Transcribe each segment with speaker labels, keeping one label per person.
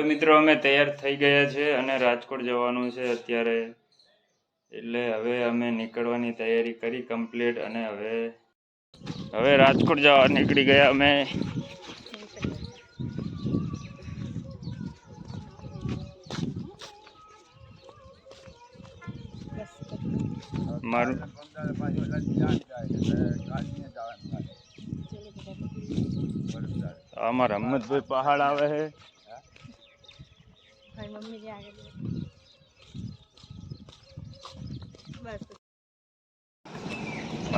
Speaker 1: મિત્રો, અમે તૈયાર થઈ ગયા છે અને રાજકોટ જવાનું છે અત્યારે. એટલે હવે અમે નીકળવાની તૈયારી કરી કમ્પ્લીટ અને હવે હવે રાજકોટ જવા નીકળી ગયા અમે. મારું અમારા રમતભાઈ પહાડ આવે છે.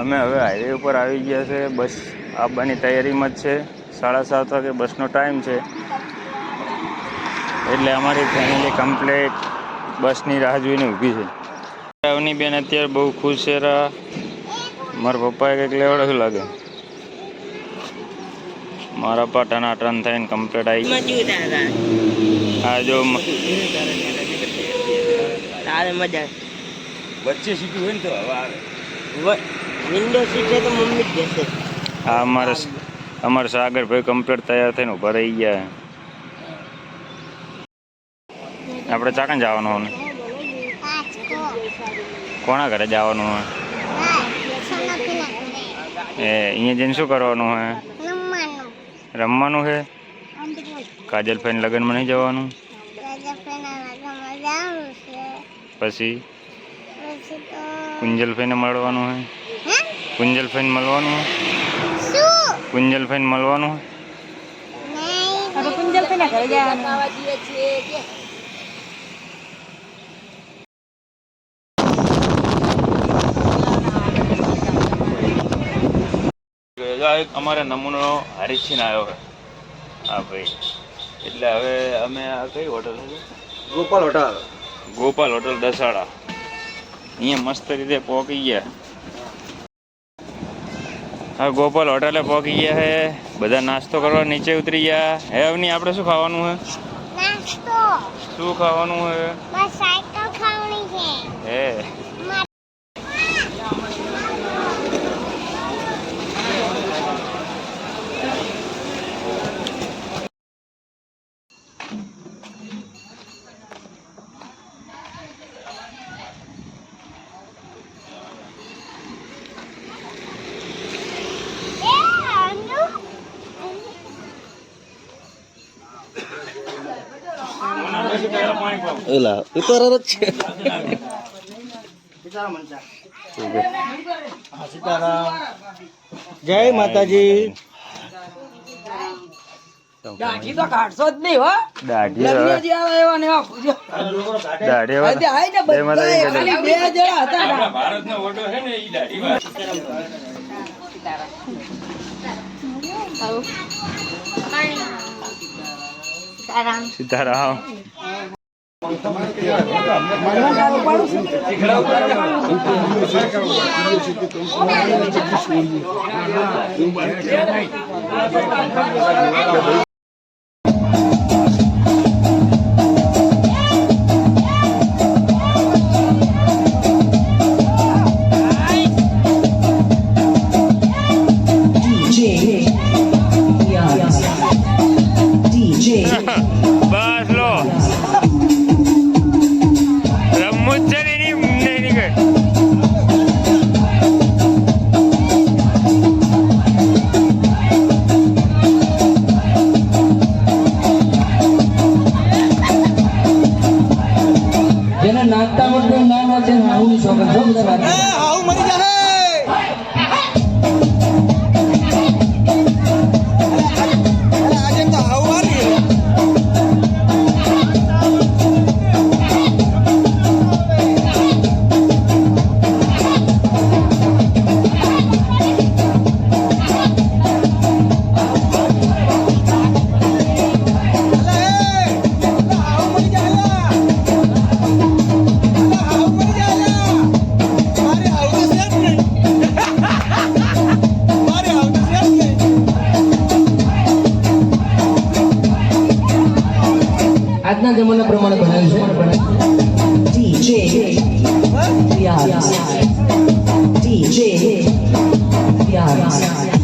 Speaker 1: અમે હવે હાઈવે ઉપર આવી ગયા છે. બસ આવવાની તૈયારીમાં જ છે. સાડા સાત વાગે બસનો ટાઈમ છે. એટલે અમારી ફેમિલી કમ્પ્લીટ બસની રાહ જોઈને ઊભી છે. અવની બેન અત્યારે બહુ ખુશ છે મારા પપ્પાએ કંઈક લેવડાવ્યું લાગે. મારા પાટાના ટર્ન થઈને કમ્પ્લીટ આવી આ જો
Speaker 2: તારે મજા.
Speaker 3: વચ્ચે સીટું હોય ને તો હવા આવે.
Speaker 2: વિન્ડો સીટ છે તો મમ્મી જ બેસે.
Speaker 1: અમારે અમારે સાગર ભાઈ કમ્પ્લીટ તૈયાર થઈને ઊભા રહી ગયા. આપણે ચાકણ જવાનું હોય? કોના ઘરે જવાનું હોય? એ અહીંયા જઈને શું કરવાનું હોય? રમવાનું છે? કાજલ ફેન લગ્નમાં નહીં જવાનું? પછી? કુંજલ ફેને મળવાનું હોય કુંજલ ફેન મળવાનું હોય કુંજલ ફેન મળવાનું
Speaker 4: કુંજલ પેલા ઘરે જવાનું.
Speaker 1: આ એક અમારે નમૂનો હરીશીન આવ્યો છે. હા ભાઈ. એટલે હવે અમે આ કઈ hotel
Speaker 3: Gopal hotel.
Speaker 1: Gopal hotel Dasada. અહીંયા મસ્ત રીતે પહોંચી ગયા. હા ગોપાલ હોટલે પહોંચી ગયા હે બધા નાસ્તો કરવા નીચે ઉતરી ગયા. હે અવની આપણે શું ખાવાનું હે
Speaker 5: નાસ્તો.
Speaker 1: શું ખાવાનું હે
Speaker 5: બસ સાયકલ ખાવાની છે.
Speaker 1: હે
Speaker 5: એ અંજુ
Speaker 3: જય માતાજી.
Speaker 2: દાઢી તો કાઢશો જ નહીં હો. આવે એવા ને
Speaker 1: બે
Speaker 2: જણા હતા.
Speaker 1: ભારતનો છે ને દાઢી
Speaker 4: સીતારામ
Speaker 1: સીતારામ
Speaker 6: જેને નાખતા આવડતું નામ છે ને આવું શોખ આજના જમાના પ્રમાણે બનાવ્યું છે DJ. Yes. DJ. Yes.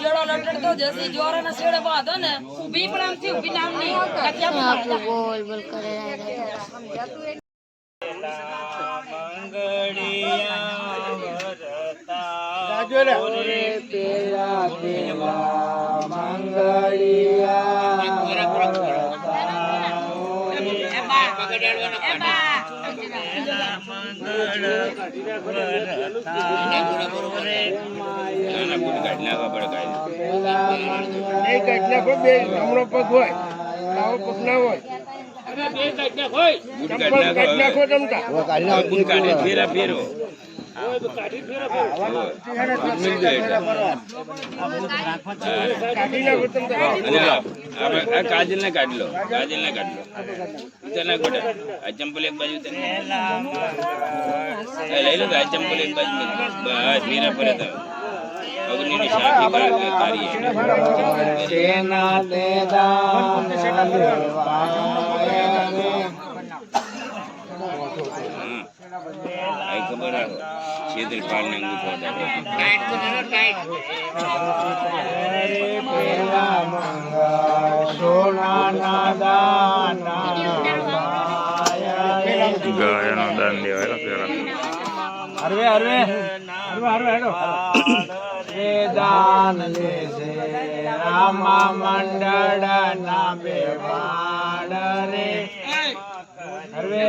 Speaker 2: શેડો લટડતો જશે જોરાના શેડે બાંધો ને ઊભી પણ આમથી ઊભી નામ નહીં. કાક્યા
Speaker 4: બોલ બોલ કરે
Speaker 3: બે જમણો પગ હોય. લાવો પગ ના હોય.
Speaker 7: ચંપલ કાઢી
Speaker 4: નાખો જમતા ફેરા ફેરો.
Speaker 1: કાજલ ને કાઢ લો કાજલ ને કાઢ લો તને ગોડા આ ચંપલ એક બાજુ તને લઈ લો તો આ ચંપલ એક બાજુ. બસ મીરા પર હતા અગ્નિની આ ખબર રાખો છેતરપાલ ને અંગૂઠો ગાયનો દાન દેવાય પેલા
Speaker 3: હરવે હરવે હરવે હરવે હેડો રે દાન લે છે રામા મંડળ ના બેવાડ રે હરવે